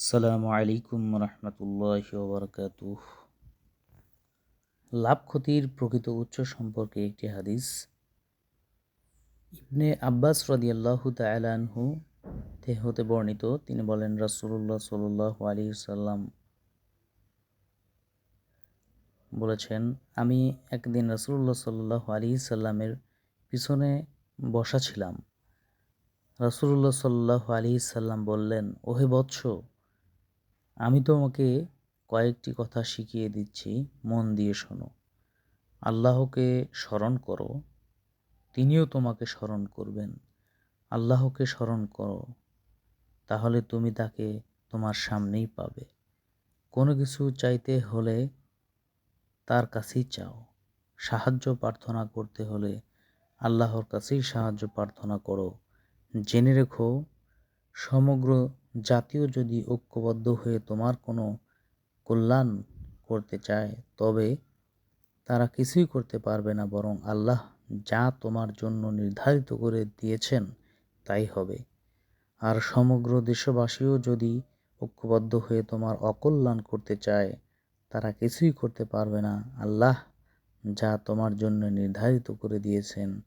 আসসালামু আলাইকুম রহমতুল্লাহ বরকাত লাভ ক্ষতির প্রকৃত উৎস সম্পর্কে একটি হাদিস। ইবনে আব্বাস রদিয়াল্লাহু তালানহু তে হতে বর্ণিত, তিনি বলেন রাসুল্লাহ সাল্লাহ আলী সাল্লাম বলেছেন, আমি একদিন রাসুল্লাহ সাল্লাহ আলী সাল্লামের পিছনে বসা ছিলাম। রাসুল্লাহ সাল্লাহ আলী সাল্লাম বললেন, ওহে বৎস আমি তোমাকে কয়েকটি কথা শিখিয়ে দিচ্ছি, মন দিয়ে শোনো। আল্লাহকে স্মরণ করো, তিনিও তোমাকে স্মরণ করবেন। আল্লাহকে স্মরণ করো, তাহলে তুমি তাকে তোমার সামনেই পাবে। কোনো কিছু চাইতে হলে তার কাছেই চাও। সাহায্য প্রার্থনা করতে হলে আল্লাহর কাছেই সাহায্য প্রার্থনা করো। জেনে রেখো, সমগ্র জাতীয় যদি ঐক্যবদ্ধ হয়ে তোমার কোনো কল্যাণ করতে চায়, তবে তারা কিছুই করতে পারবে না, বরং আল্লাহ যা তোমার জন্য নির্ধারিত করে দিয়েছেন, তাই হবে। আর সমগ্র দেশবাসীও যদি ঐক্যবদ্ধ হয়ে তোমার অকল্যাণ করতে চায়, তারা কিছুই করতে পারবে না। আল্লাহ যা তোমার জন্য নির্ধারিত করে দিয়েছেন,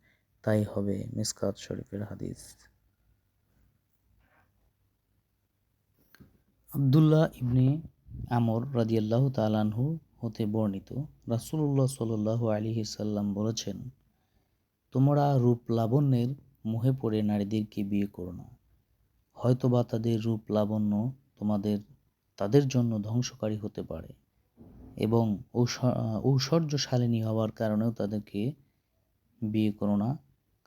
তাই হবে। মিসকাত শরীফের হাদিস। আবদুল্লাহ ইবনে আমর রাজিয়াল্লাহ তালানহু হতে বর্ণিত রাসুল্লাহ সাল্লাহ আলী সাল্লাম বলেছেন, তোমরা রূপ লাবণ্যের মুহে পড়ে নারীদেরকে বিয়ে করো না। হয়তোবা তাদের রূপ লাবণ্য তোমাদের, তাদের জন্য ধ্বংসকারী হতে পারে এবং ঔশ্বর্যশালিনী হওয়ার কারণেও তাদেরকে বিয়ে করো না।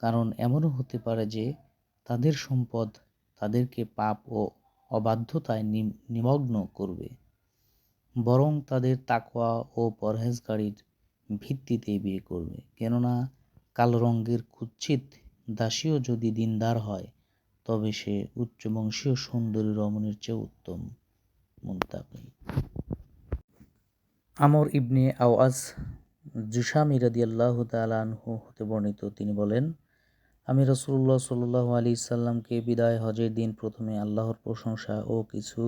কারণ এমনও হতে পারে যে তাদের সম্পদ তাদেরকে পাপ ও অবাধ্যতায় নিমগ্ন করবে। বরং তাদের তাকওয়া ও পরহেজগাড়ির ভিত্তিতে বিয়ে করবে। কেননা, কালো রঙের কুচ্ছিত দাসীও যদি দিনদার হয়, তবে সে উচ্চবংশীয় সুন্দরী রমণীর চেয়ে উত্তম মুন্তাকি আমর ইবনে আওয়াজ জুসামি রাদিয়াল্লাহু তাআলা আনহু হতে বর্ণিত তিনি বলেন আমি রসুল্লাহ সাল্লাহ আলি সাল্লামকে বিদায় হজের দিন প্রথমে আল্লাহর প্রশংসা ও কিছু